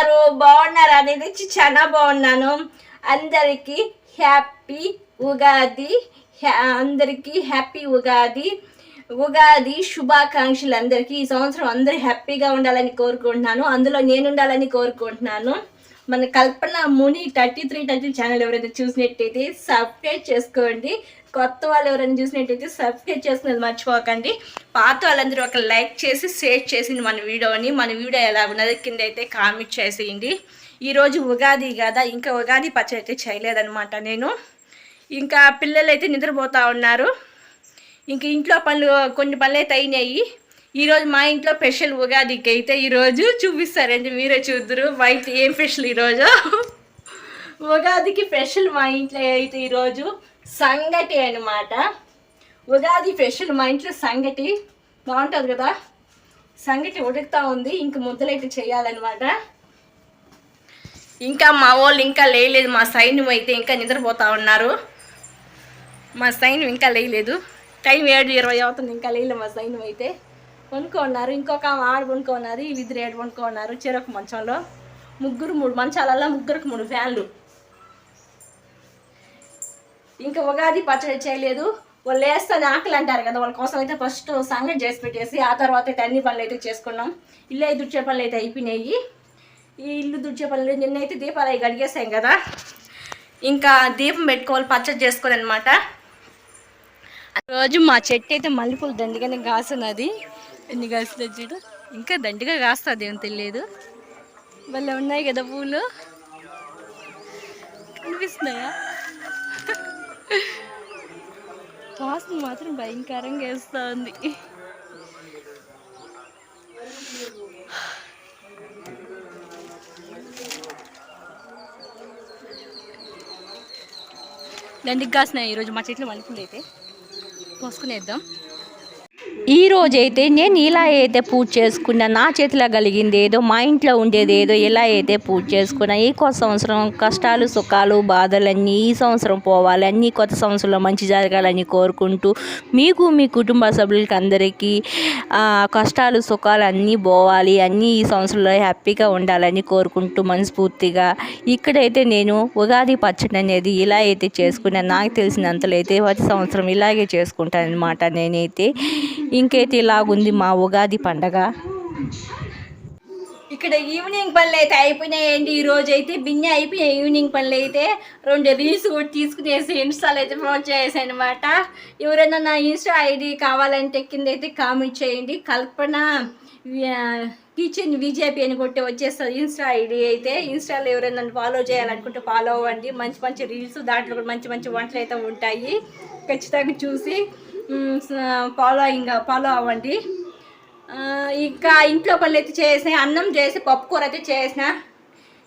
ఉన్నారు బాగున్నారు అనేది చాలా బాగున్నాను. అందరికీ హ్యాపీ ఉగాది హ్యా- అందరికీ హ్యాపీ ఉగాది. ఉగాది శుభాకాంక్షలు అందరికీ. ఈ సంవత్సరం అందరూ హ్యాపీగా ఉండాలని కోరుకుంటున్నాను. అందులో నేను ఉండాలని కోరుకుంటున్నాను. మన కల్పన ముని థర్టీ త్రీ థర్టీ ఛానల్ ఎవరైతే చూసినట్టయితే సబ్స్క్రైబ్ చేసుకోండి. కొత్త వాళ్ళు ఎవరైనా చూసినట్టయితే సబ్స్క్రైబ్ చేసుకునేది మర్చిపోకండి. పాత వాళ్ళందరూ ఒక లైక్ చేసి షేర్ చేసింది మన వీడియోని. మన వీడియో ఎలా ఉన్నది కింద అయితే కామెంట్ చేసేయండి. ఈరోజు ఉగాది కదా ఇంకా ఉగాది పచ్చడి అయితే చేయలేదనమాట నేను. ఇంకా పిల్లలు అయితే నిద్రపోతూ ఉన్నారు. ఇంక ఇంట్లో పనులు కొన్ని పనులు అయితే అయినాయి. ఈరోజు మా ఇంట్లో స్పెషల్ ఉగాదికి అయితే ఈరోజు చూపిస్తారండి మీరే చూద్దరు. మా ఏం స్పెషల్ ఈరోజు ఉగాదికి స్పెషల్ మా ఇంట్లో అయితే ఈరోజు సంగటి అన్నమాట. ఉగాది స్పెషల్ మా ఇంట్లో సంగటి. బాగుంటుంది కదా? సంగటి ఉడుకుతా ఉంది. ఇంక ముద్దలైతే చేయాలన్నమాట. ఇంకా మా వాళ్ళు ఇంకా లేయలేదు. మా సైన్యం అయితే ఇంకా నిద్రపోతా ఉన్నారు. మా సైన్యం ఇంకా లేయలేదు. టైం ఏడు ఇరవై అవుతుంది. ఇంకా లేయలేదు మా సైన్యం అయితే. కొనుక్కున్నారు. ఇంకొక ఆడ ఆడ కొనుక్కున్నారు వీళ్ళిద్దరు ఏడు కొనుక్కున్నారు చెరొక మంచంలో. ముగ్గురు మూడు మంచాలల్లో ముగ్గురికి మూడు ఫ్యాన్లు. ఇంకా ఉగాది పచ్చడి చేయలేదు. వాళ్ళు వేస్తాను ఆకలి అంటారు కదా వాళ్ళ కోసం అయితే ఫస్ట్ సంగతి చేసి పెట్టేసి ఆ తర్వాత అయితే అన్ని పనులు అయితే చేసుకున్నాం. ఇల్లు అయితే దుడిచే పనులు అయితే అయిపోయినాయి. ఈ ఇల్లు దుడిచే పనులు నిన్నైతే దీపాలు అవి గడిగేసాం కదా. ఇంకా దీపం పెట్టుకోవాలి పచ్చడి చేసుకోవాలి అనమాట రోజు మా చెట్టు అయితే మల్లెపూలు దండిగానే కాస్తున్నది ఎన్ని కాస్తుంది చూడు. ఇంకా దండిగా కాస్తుంది ఏం తెలియదు. భలే ఉన్నాయి కదా పూలు? కనిపిస్తున్నాయా? వాసన మాత్రం భయంకరంగా వేస్తూ ఉంది దండికి కాసినాయి ఈరోజు మా చెట్లు మలుపులు అయితే. కోసుకునేద్దాం ఈ నేను ఇలా అయితే పూజ చేసుకున్నా నా చేతిలో కలిగింది ఏదో మా ఇంట్లో ఉండేది ఏదో ఇలా అయితే పూజ చేసుకున్నా. ఈ కొత్త సంవత్సరం కష్టాలు సుఖాలు బాధలన్నీ ఈ సంవత్సరం పోవాలి. అన్ని కొత్త సంవత్సరంలో మంచి జరగాలని కోరుకుంటూ మీకు మీ కుటుంబ సభ్యులకి అందరికీ కష్టాలు సుఖాలు అన్నీ పోవాలి. అన్నీ ఈ సంవత్సరంలో హ్యాపీగా ఉండాలని కోరుకుంటూ మనస్ఫూర్తిగా ఇక్కడైతే నేను ఉగాది పచ్చడి అనేది ఇలా అయితే చేసుకున్నాను నాకు తెలిసినంతలో అయితే ప్రతి సంవత్సరం ఇలాగే చేసుకుంటాను అనమాట నేనైతే. ఇంకేటి ఇలాగుంది మా ఉగాది పండగ? ఇక్కడ ఈవినింగ్ పనులు అయితే అయిపోయినాయండి. ఈ రోజు అయితే బిన్నె అయిపోయినాయి ఈవినింగ్ పనులు అయితే. రెండు రీల్స్ కూడా తీసుకునేసి ఇన్స్టాల్ అయితే ప్రమోట్ చేసాను అనమాట ఎవరైనా నా ఇన్స్టా ఐడి కావాలంటే కింద అయితే కామెంట్ చేయండి. కల్పన కిచెన్ విజేపీ అని కొట్టి వచ్చేస్తుంది ఇన్స్టా ఐడి అయితే. ఇన్స్టాలో ఎవరైనా ఫాలో చేయాలనుకుంటే ఫాలో అవ్వండి. మంచి మంచి రీల్స్ దాంట్లో కూడా మంచి మంచి వంటలు అయితే ఉంటాయి. ఖచ్చితంగా చూసి ఫాలో ఇంకా ఫాలో అవ్వండి. ఇంకా ఇంట్లో పనులు అయితే చేసిన అన్నం చేసి పప్పుకూర అయితే చేసిన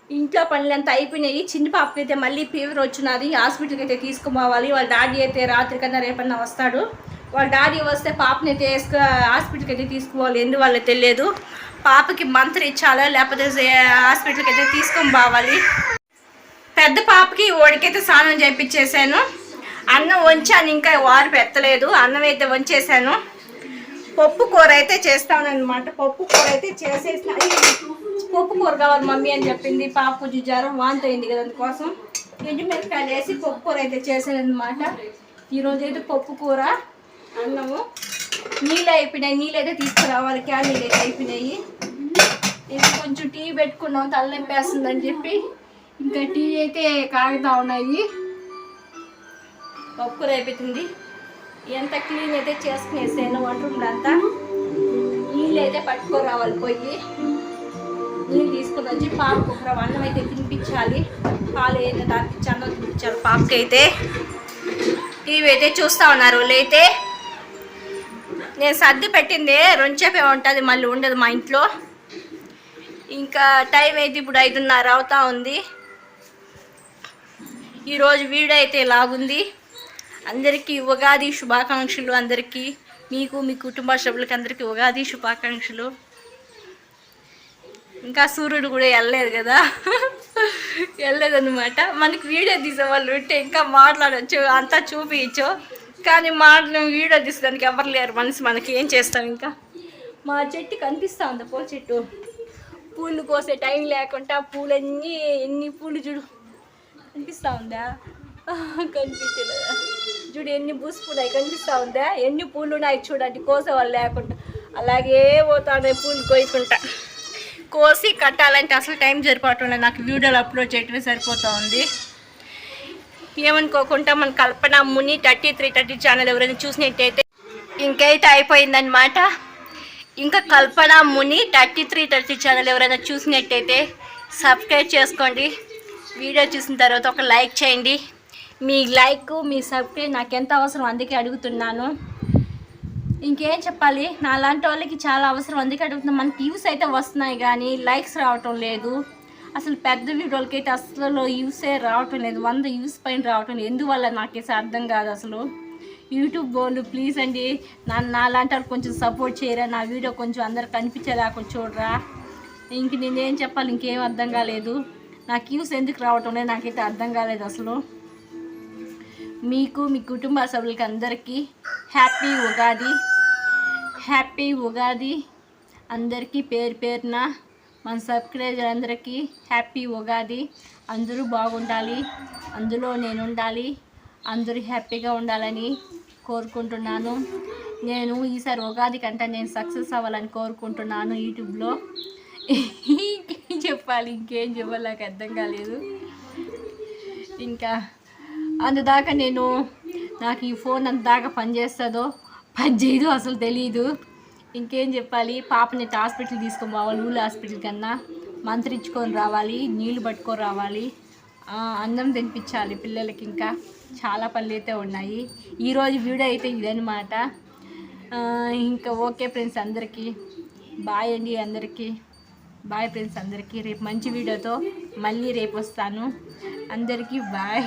ఇంట్లో పనులు అంతా అయిపోయినాయి. చిన్న పాపకి అయితే మళ్ళీ ఫీవర్ వచ్చినది. హాస్పిటల్కి అయితే తీసుకుపోవాలి. వాళ్ళ డాడీ అయితే రాత్రికన్నా రేపన్నా వస్తాడు. వాళ్ళ డాడీ వస్తే పాపని అయితే వేసుకు హాస్పిటల్కి అయితే తీసుకుపోవాలి. ఎందు వాళ్ళకి తెలియదు. పాపకి మంత్రి ఇచ్చాలో లేకపోతే హాస్పిటల్కి అయితే తీసుకొని పోవాలి. పెద్ద పాపకి ఓడికైతే స్నానం చేయించేసాను అన్నం వంచాను ఇంకా వారు పెట్టలేదు. అన్నం అయితే వంచేసాను పప్పు కూర అయితే చేస్తానమాట పప్పు కూర అయితే చేసేసిన. పప్పు కూర కావాలి మమ్మీ అని చెప్పింది. పాప కొంచెం జ్వరం వాంతి అయింది కదా అందుకోసం. ఎండుమిరపకాయలు వేసి పప్పు కూర అయితే చేశాను అనమాట ఈరోజు అయితే పప్పు కూర అన్నము. నీళ్ళు అయిపోయినాయి. నీళ్ళు అయితే తీసుకురావాలి. క్యాన్ నీళ్ళు అయితే అయిపోయినాయి. ఇది కొంచెం టీ పెట్టుకున్నాం. తలనొప్పేస్తుందని చెప్పి. ఇంకా టీ అయితే కాగుతా ఉన్నాయి. పప్పు రేపుతుంది. ఎంత క్లీన్ అయితే చేసుకునేసాను వంట రూమ్లో అంతా. నీళ్ళు అయితే పట్టుకోరావాలి పోయి. నీళ్ళు తీసుకుని వచ్చి పాపకు ఒక అన్నం అయితే తినిపించాలి. పాలు ఏదైనా తాపించి తినిపించాలి పాపకి అయితే టీవీ అయితే చూస్తూ ఉన్నారు వాళ్ళైతే. నేను సర్ది పెట్టింది రొంచేపే ఉంటుంది మళ్ళీ ఉండదు మా ఇంట్లో. ఇంకా టైం అయితే ఇప్పుడు ఐదున్నర అవుతా ఉంది. ఈరోజు వీడియో అయితే ఇలాగుంది అందరికీ ఉగాది శుభాకాంక్షలు అందరికీ మీకు మీ కుటుంబ సభ్యులకి అందరికీ ఉగాది శుభాకాంక్షలు. ఇంకా సూర్యుడు కూడా వెళ్ళలేదు కదా? వెళ్ళలేదన్నమాట. మనకి వీడియో తీసే వాళ్ళు ఉంటే ఇంకా మాట్లాడచ్చు అంతా చూపించు కానీ మాటలు వీడియో తీసేదానికి ఎవరు లేరు మనసు మనకి. ఏం చేస్తాం ఇంకా? మా చెట్టు కనిపిస్తూ ఉంది పో చెట్టు? పూలు కోసే టైం లేకుండా పూలన్నీ ఎన్ని పూలు చూడు. కనిపిస్తూ ఉందా? కనిపించలేదా. చూడు ఎన్ని పూసుకున్నాయి కనిపిస్తూ ఉందా? ఎన్ని పూలు ఉన్నాయి చూడండి కోసే వాళ్ళు లేకుండా. అలాగే పోతానే పూలు కోయకుండా కోసి కట్టాలంటే అసలు టైం సరిపోవటం లేదు నాకు వీడియోలు అప్లోడ్ చేయటమే సరిపోతూ ఉంది ఏమనుకోకుండా మన కల్పన ముని థర్టీ త్రీ థర్టీ ఛానల్ ఎవరైనా చూసినట్టయితే ఇంకైతే అయిపోయిందనమాట ఇంకా కల్పన ముని థర్టీ త్రీ థర్టీ ఛానల్ ఎవరైనా చూసినట్టయితే సబ్స్క్రైబ్ చేసుకోండి. వీడియో చూసిన తర్వాత ఒక లైక్ చేయండి. మీ లైక్ మీ సబ్స్క్రైబ్ నాకు ఎంత అవసరం అందుకే అడుగుతున్నాను. ఇంకేం చెప్పాలి? నా లాంటి వాళ్ళకి చాలా అవసరం అందుకే అడుగుతున్నాను. మనకి వ్యూస్ అయితే వస్తున్నాయి కానీ లైక్స్ రావటం లేదు. అసలు పెద్ద వీడియోలకి అయితే అసలు యూసే రావటం లేదు. వంద యూస్ పైన రావటం లేదు. ఎందువల్ల నాకేసి అర్థం కాదు అసలు. యూట్యూబ్ వాళ్ళు ప్లీజ్ అండి నా నా లాంటి వాళ్ళు కొంచెం సపోర్ట్ చేయరా? నా వీడియో కొంచెం అందరు కనిపించేలా కొంచెం చూడరా? ఇంక నేనేం చెప్పాలి? ఇంకేం అర్థం కాలేదు. నాకు యూస్ ఎందుకు రావటం లేదు? నాకైతే అర్థం కాలేదు అసలు. మీకు మీ కుటుంబ సభ్యులకి అందరికీ హ్యాపీ ఉగాది. హ్యాపీ ఉగాది. అందరికీ పేరు పేరున మన సబ్స్క్రైబర్ అందరికీ హ్యాపీ ఉగాది. అందరూ బాగుండాలి. అందులో నేను ఉండాలి అందరూ హ్యాపీగా ఉండాలని కోరుకుంటున్నాను. నేను ఈసారి ఉగాది కంటే నేను సక్సెస్ అవ్వాలని కోరుకుంటున్నాను యూట్యూబ్లో. ఇంకేం చెప్పాలి? ఇంకేం చెప్పాలి? నాకు అర్థం కాలేదు. ఇంకా అందుదాకా నేను నాకు ఈ ఫోన్ అంతదాకా పనిచేస్తుందో పని చేయదు అసలు తెలియదు ఇంకేం చెప్పాలి? పాపని హాస్పిటల్ తీసుకొని పోవాలి ఊళ్ళో హాస్పిటల్ కన్నా. మంత్రించుకొని రావాలి నీళ్ళు పట్టుకొని రావాలి. అందం అన్నం తినిపించాలి పిల్లలకి ఇంకా. చాలా పనులు అయితే ఉన్నాయి. ఈరోజు వీడియో అయితే ఇదనమాట ఇంకా ఓకే ఫ్రెండ్స్ అందరికీ. బాయ్ అండి అందరికీ. బాయ్ ఫ్రెండ్స్ అందరికీ. రేపు మంచి వీడియోతో మళ్ళీ రేపు వస్తాను. అందరికీ బాయ్.